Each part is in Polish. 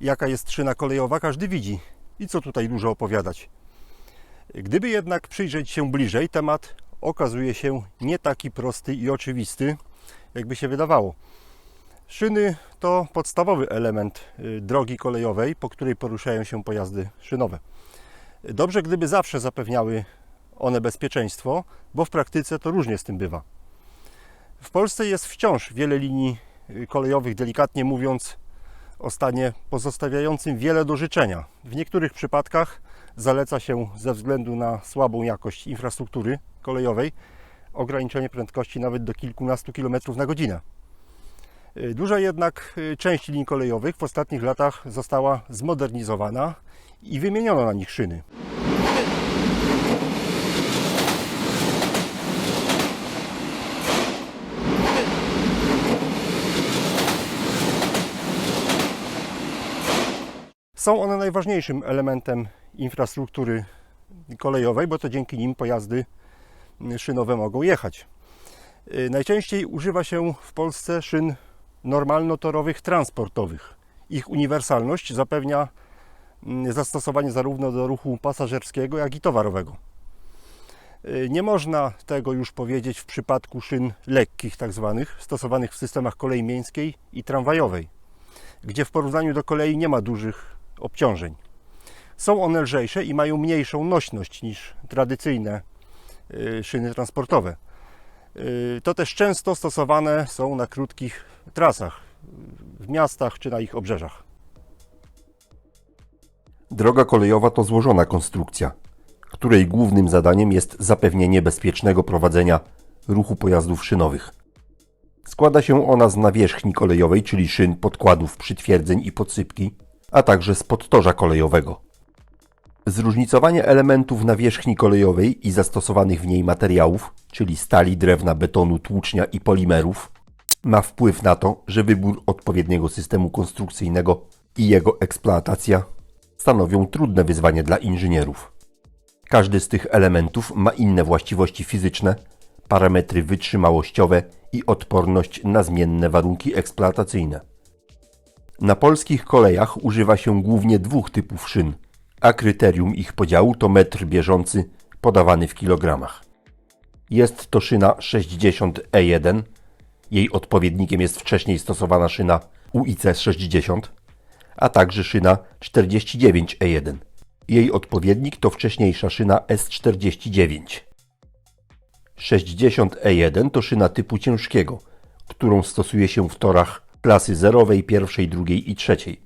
jaka jest szyna kolejowa, każdy widzi. I co tutaj dużo opowiadać. Gdyby jednak przyjrzeć się bliżej, temat okazuje się nie taki prosty i oczywisty, jakby się wydawało. Szyny to podstawowy element y, drogi kolejowej, po której poruszają się pojazdy szynowe. Dobrze, gdyby zawsze zapewniały one bezpieczeństwo, bo w praktyce to różnie z tym bywa. W Polsce jest wciąż wiele linii y, kolejowych, delikatnie mówiąc, o stanie pozostawiającym wiele do życzenia. W niektórych przypadkach zaleca się ze względu na słabą jakość infrastruktury kolejowej ograniczenie prędkości nawet do kilkunastu kilometrów na godzinę. Y, Duża jednak y, część linii kolejowych w ostatnich latach została zmodernizowana i wymieniono na nich szyny. Są one najważniejszym elementem infrastruktury kolejowej, bo to dzięki nim pojazdy szynowe mogą jechać. Y, Najczęściej używa się w Polsce szyn normalnotorowych transportowych. Ich uniwersalność zapewnia mm, zastosowanie zarówno do ruchu pasażerskiego, jak i towarowego. Y, Nie można tego już powiedzieć w przypadku szyn lekkich, tak zwanych, stosowanych w systemach kolei miejskiej i tramwajowej, gdzie w porównaniu do kolei nie ma dużych obciążeń. Są one lżejsze i mają mniejszą nośność niż tradycyjne y, szyny transportowe. Y, To też często stosowane są na krótkich trasach w miastach czy na ich obrzeżach. Droga kolejowa to złożona konstrukcja, której głównym zadaniem jest zapewnienie bezpiecznego prowadzenia ruchu pojazdów szynowych. Składa się ona z nawierzchni kolejowej, czyli szyn, podkładów, przytwierdzeń i podsypki, a także z podtorza kolejowego. Zróżnicowanie elementów nawierzchni kolejowej i zastosowanych w niej materiałów, czyli stali, drewna, betonu, tłucznia i polimerów, ma wpływ na to, że wybór odpowiedniego systemu konstrukcyjnego i jego eksploatacja stanowią trudne wyzwanie dla inżynierów. Każdy z tych elementów ma inne właściwości fizyczne, parametry wytrzymałościowe i odporność na zmienne warunki eksploatacyjne. Na polskich kolejach używa się głównie dwóch typów szyn, a kryterium ich podziału to metr bieżący podawany w kilogramach. Jest to szyna 60E1, jej odpowiednikiem jest wcześniej stosowana szyna UIC60, a także szyna 49E1. Jej odpowiednik to wcześniejsza szyna S49. 60E1 to szyna typu ciężkiego, którą stosuje się w torach klasy zerowej, pierwszej, drugiej i trzeciej.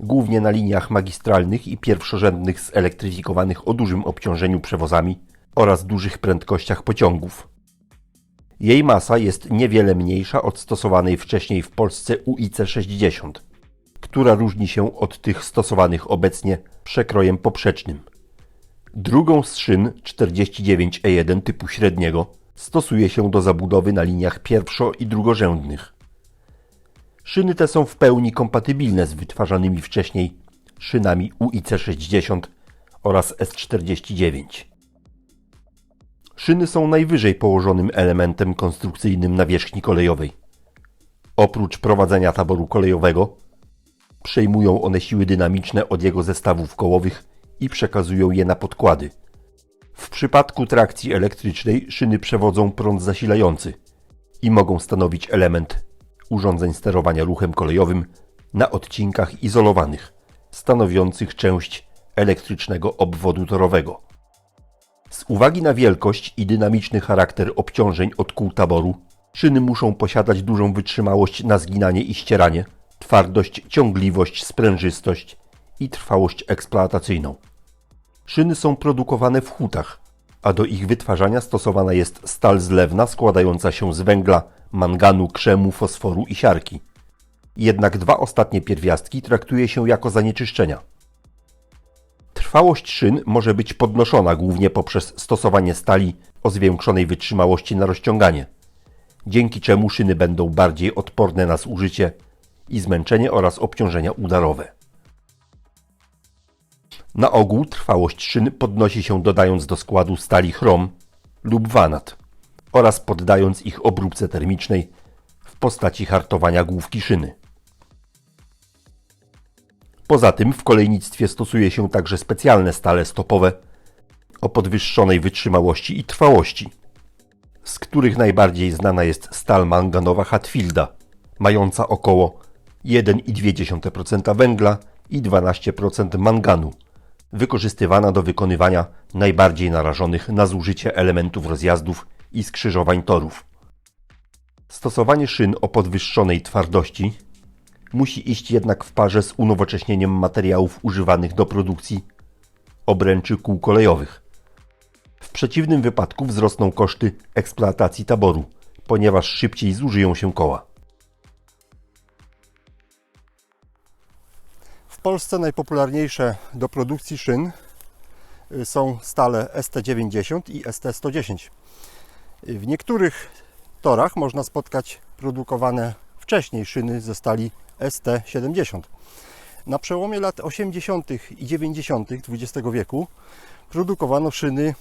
Głównie na liniach magistralnych i pierwszorzędnych zelektryfikowanych o dużym obciążeniu przewozami oraz dużych prędkościach pociągów. Jej masa jest niewiele mniejsza od stosowanej wcześniej w Polsce UIC60, która różni się od tych stosowanych obecnie przekrojem poprzecznym. Drugą z szyn 49E1 typu średniego stosuje się do zabudowy na liniach pierwszo- i drugorzędnych. Szyny te są w pełni kompatybilne z wytwarzanymi wcześniej szynami UIC60 oraz S49. Szyny są najwyżej położonym elementem konstrukcyjnym nawierzchni kolejowej. Oprócz prowadzenia taboru kolejowego, przejmują one siły dynamiczne od jego zestawów kołowych i przekazują je na podkłady. W przypadku trakcji elektrycznej szyny przewodzą prąd zasilający i mogą stanowić element urządzeń sterowania ruchem kolejowym na odcinkach izolowanych, stanowiących część elektrycznego obwodu torowego. Z uwagi na wielkość i dynamiczny charakter obciążeń od kół taboru, szyny muszą posiadać dużą wytrzymałość na zginanie i ścieranie, twardość, ciągliwość, sprężystość i trwałość eksploatacyjną. Szyny są produkowane w hutach, a do ich wytwarzania stosowana jest stal zlewna składająca się z węgla, manganu, krzemu, fosforu i siarki. Jednak dwa ostatnie pierwiastki traktuje się jako zanieczyszczenia. Trwałość szyn może być podnoszona głównie poprzez stosowanie stali o zwiększonej wytrzymałości na rozciąganie, dzięki czemu szyny będą bardziej odporne na zużycie i zmęczenie oraz obciążenia udarowe. Na ogół trwałość szyn podnosi się dodając do składu stali chrom lub wanat oraz poddając ich obróbce termicznej w postaci hartowania główki szyny. Poza tym w kolejnictwie stosuje się także specjalne stale stopowe o podwyższonej wytrzymałości i trwałości, z których najbardziej znana jest stal manganowa Hatfielda, mająca około 1,2% węgla i 12% manganu, wykorzystywana do wykonywania najbardziej narażonych na zużycie elementów rozjazdów i skrzyżowań torów. Stosowanie szyn o podwyższonej twardości musi iść jednak w parze z unowocześnieniem materiałów używanych do produkcji obręczy kół kolejowych. W przeciwnym wypadku wzrosną koszty eksploatacji taboru, ponieważ szybciej zużyją się koła. W Polsce najpopularniejsze do produkcji szyn y, są stale ST90 i ST110. W niektórych torach można spotkać produkowane wcześniej szyny ze stali ST70. Na przełomie lat 80. i 90. XX wieku produkowano szyny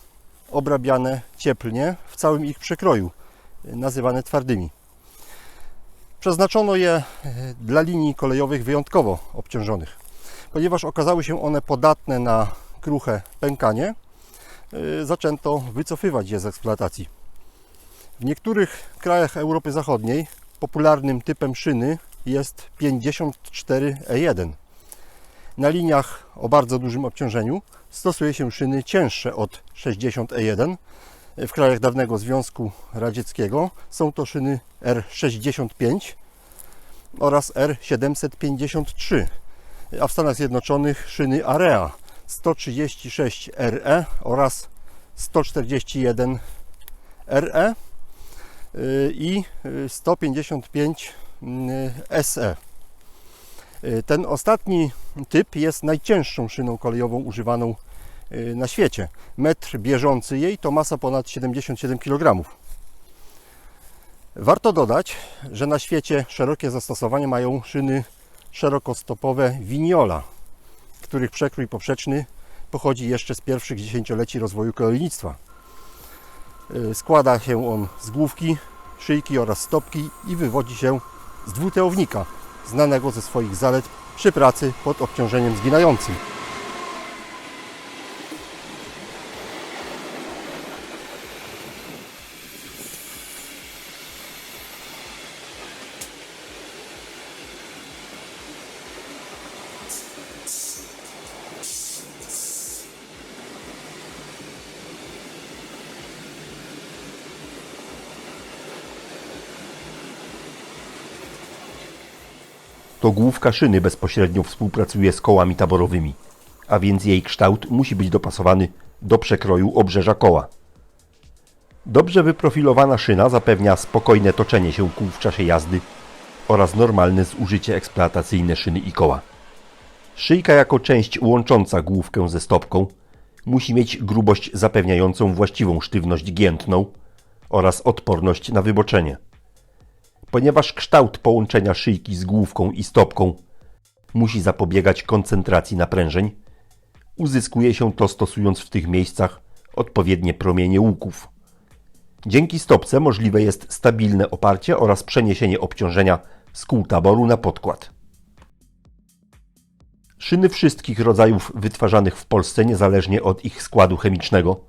obrabiane cieplnie w całym ich przekroju, nazywane twardymi. Przeznaczono je y, dla linii kolejowych wyjątkowo obciążonych. Ponieważ okazały się one podatne na kruche pękanie, y, zaczęto wycofywać je z eksploatacji. W niektórych krajach Europy Zachodniej popularnym typem szyny jest 54E1. Na liniach o bardzo dużym obciążeniu stosuje się szyny cięższe od 60E1. W krajach dawnego Związku Radzieckiego są to szyny R65 oraz R753 a w Stanach Zjednoczonych szyny Area 136 RE oraz 141 RE y, i y, 155 y, SE. Y, Ten ostatni typ jest najcięższą szyną kolejową używaną y, na świecie. Metr bieżący jej to masa ponad 77 kg. Warto dodać, że na świecie szerokie zastosowanie mają szyny szerokostopowe Vignola, których przekrój poprzeczny pochodzi jeszcze z pierwszych dziesięcioleci rozwoju kolejnictwa. Y, Składa się on z główki, szyjki oraz stopki i wywodzi się z dwutełownika, znanego ze swoich zalet przy pracy pod obciążeniem zginającym. To główka szyny bezpośrednio współpracuje z kołami taborowymi, a więc jej kształt musi być dopasowany do przekroju obrzeża koła. Dobrze wyprofilowana szyna zapewnia spokojne toczenie się kół w czasie jazdy oraz normalne zużycie eksploatacyjne szyny i koła. Szyjka jako część łącząca główkę ze stopką musi mieć grubość zapewniającą właściwą sztywność giętną oraz odporność na wyboczenie. Ponieważ kształt połączenia szyjki z główką i stopką musi zapobiegać koncentracji naprężeń, uzyskuje się to stosując w tych miejscach odpowiednie promienie łuków. Dzięki stopce możliwe jest stabilne oparcie oraz przeniesienie obciążenia z kół taboru na podkład. Szyny wszystkich rodzajów wytwarzanych w Polsce niezależnie od ich składu chemicznego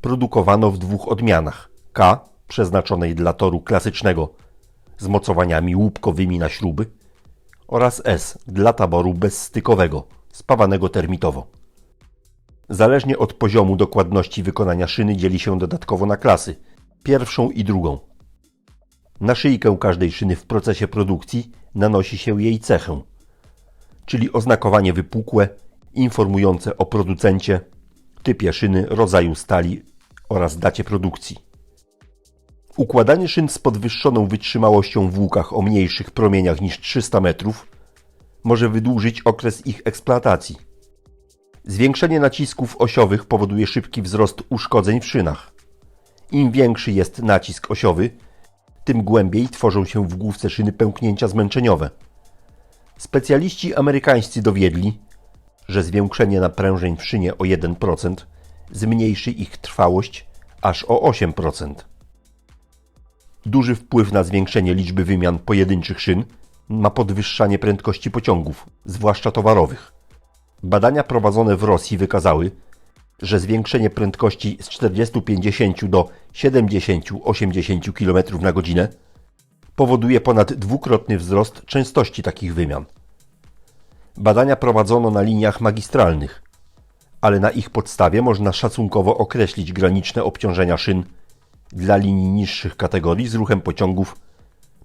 produkowano w dwóch odmianach. K przeznaczonej dla toru klasycznego z mocowaniami łupkowymi na śruby oraz S dla taboru bezstykowego, spawanego termitowo. Zależnie od poziomu dokładności wykonania szyny dzieli się dodatkowo na klasy, pierwszą i drugą. Na szyjkę każdej szyny w procesie produkcji nanosi się jej cechę, czyli oznakowanie wypukłe, informujące o producencie, typie szyny, rodzaju stali oraz dacie produkcji. Układanie szyn z podwyższoną wytrzymałością w łukach o mniejszych promieniach niż 300 metrów może wydłużyć okres ich eksploatacji. Zwiększenie nacisków osiowych powoduje szybki wzrost uszkodzeń w szynach. Im większy jest nacisk osiowy, tym głębiej tworzą się w główce szyny pęknięcia zmęczeniowe. Specjaliści amerykańscy dowiedli, że zwiększenie naprężeń w szynie o 1% zmniejszy ich trwałość aż o 8%. Duży wpływ na zwiększenie liczby wymian pojedynczych szyn na podwyższanie prędkości pociągów, zwłaszcza towarowych. Badania prowadzone w Rosji wykazały, że zwiększenie prędkości z 40-50 do 70-80 km na godzinę powoduje ponad dwukrotny wzrost częstości takich wymian. Badania prowadzono na liniach magistralnych, ale na ich podstawie można szacunkowo określić graniczne obciążenia szyn dla linii niższych kategorii z ruchem pociągów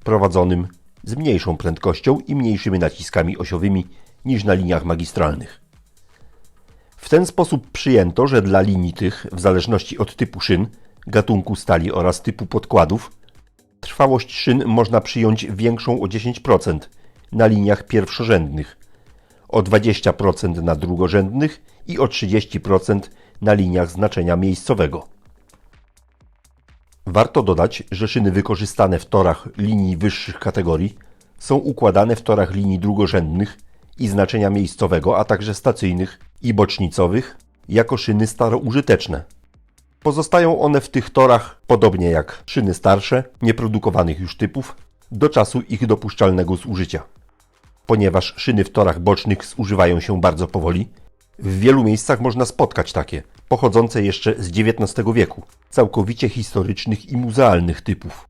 prowadzonym z mniejszą prędkością i mniejszymi naciskami osiowymi niż na liniach magistralnych. W ten sposób przyjęto, że dla linii tych, w zależności od typu szyn, gatunku stali oraz typu podkładów, trwałość szyn można przyjąć większą o 10% na liniach pierwszorzędnych, o 20% na drugorzędnych i o 30% na liniach znaczenia miejscowego. Warto dodać, że szyny wykorzystane w torach linii wyższych kategorii są układane w torach linii drugorzędnych i znaczenia miejscowego, a także stacyjnych i bocznicowych jako szyny staroużyteczne. Pozostają one w tych torach, podobnie jak szyny starsze, nieprodukowanych już typów, do czasu ich dopuszczalnego zużycia. Ponieważ szyny w torach bocznych zużywają się bardzo powoli, w wielu miejscach można spotkać takie, pochodzące jeszcze z XIX wieku, całkowicie historycznych i muzealnych typów.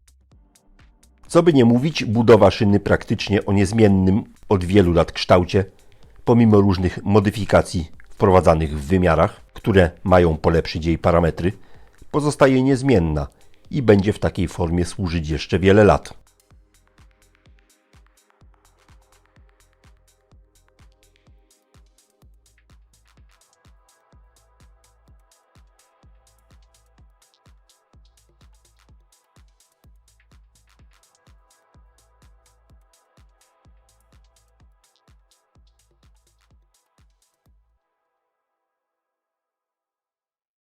Co by nie mówić, budowa szyny praktycznie o niezmiennym od wielu lat kształcie, pomimo różnych modyfikacji wprowadzanych w wymiarach, które mają polepszyć jej parametry, pozostaje niezmienna i będzie w takiej formie służyć jeszcze wiele lat.